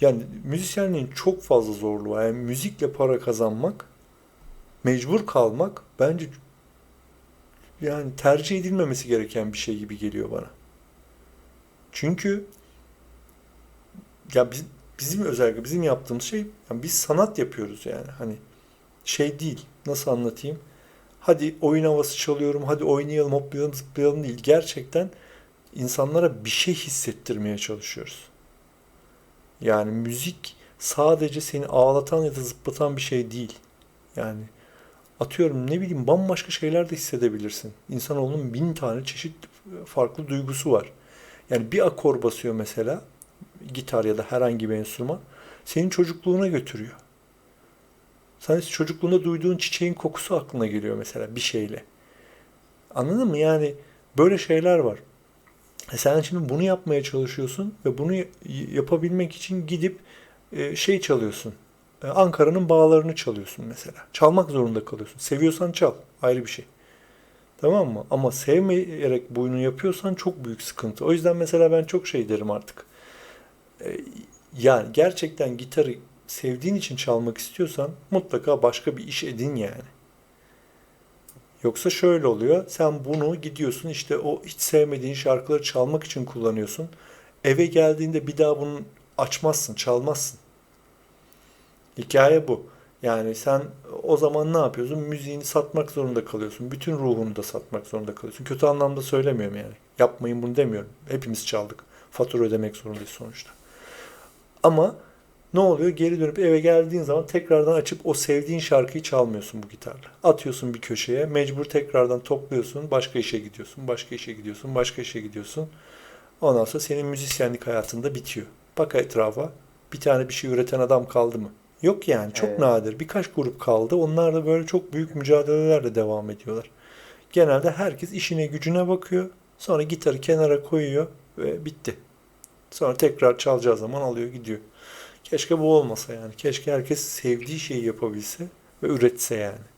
Yani müzisyenliğin çok fazla zorluğu var. Yani müzikle para kazanmak, mecbur kalmak bence yani tercih edilmemesi gereken bir şey gibi geliyor bana. Çünkü ya biz, bizim özellikle bizim yaptığımız şey yani biz sanat yapıyoruz yani hani şey değil nasıl anlatayım hadi oyun havası çalıyorum hadi oynayalım hoplayalım zıplayalım değil gerçekten insanlara bir şey hissettirmeye çalışıyoruz. Yani müzik sadece seni ağlatan ya da zıplatan bir şey değil. Yani atıyorum ne bileyim bambaşka şeyler de hissedebilirsin. İnsanoğlunun bin tane çeşit farklı duygusu var. Yani bir akor basıyor mesela gitar ya da herhangi bir enstrüman senin çocukluğuna götürüyor. Sen çocukluğunda duyduğun çiçeğin kokusu aklına geliyor mesela bir şeyle. Anladın mı? Yani böyle şeyler var. E sen şimdi bunu yapmaya çalışıyorsun ve bunu yapabilmek için gidip e, şey çalıyorsun. E, Ankara'nın bağlarını çalıyorsun mesela. Çalmak zorunda kalıyorsun. Seviyorsan çal. Ayrı bir şey. Tamam mı? Ama sevmeyerek bunu yapıyorsan çok büyük sıkıntı. O yüzden mesela ben çok şey derim artık. Yani gerçekten gitarı sevdiğin için çalmak istiyorsan mutlaka başka bir iş edin yani. Yoksa şöyle oluyor. Sen bunu gidiyorsun işte o hiç sevmediğin şarkıları çalmak için kullanıyorsun. Eve geldiğinde bir daha bunu açmazsın, çalmazsın. Hikaye bu. Yani sen o zaman ne yapıyorsun? Müziğini satmak zorunda kalıyorsun. Bütün ruhunu da satmak zorunda kalıyorsun. Kötü anlamda söylemiyorum yani. Yapmayın bunu demiyorum. Hepimiz çaldık. Fatura ödemek zorundayız sonuçta. Ama ne oluyor? Geri dönüp eve geldiğin zaman tekrardan açıp o sevdiğin şarkıyı çalmıyorsun bu gitarla. Atıyorsun bir köşeye, mecbur tekrardan topluyorsun, başka işe gidiyorsun, başka işe gidiyorsun, başka işe gidiyorsun. Ondan sonra senin müzisyenlik hayatında bitiyor. Bak etrafa, bir tane bir şey üreten adam kaldı mı? Yok yani, çok Evet. nadir. Birkaç grup kaldı. Onlar da böyle çok büyük mücadelelerle devam ediyorlar. Genelde herkes işine gücüne bakıyor. Sonra gitarı kenara koyuyor ve bitti. Sonra tekrar çalacağı zaman alıyor gidiyor. Keşke bu olmasa yani. Keşke herkes sevdiği şeyi yapabilse ve üretse yani.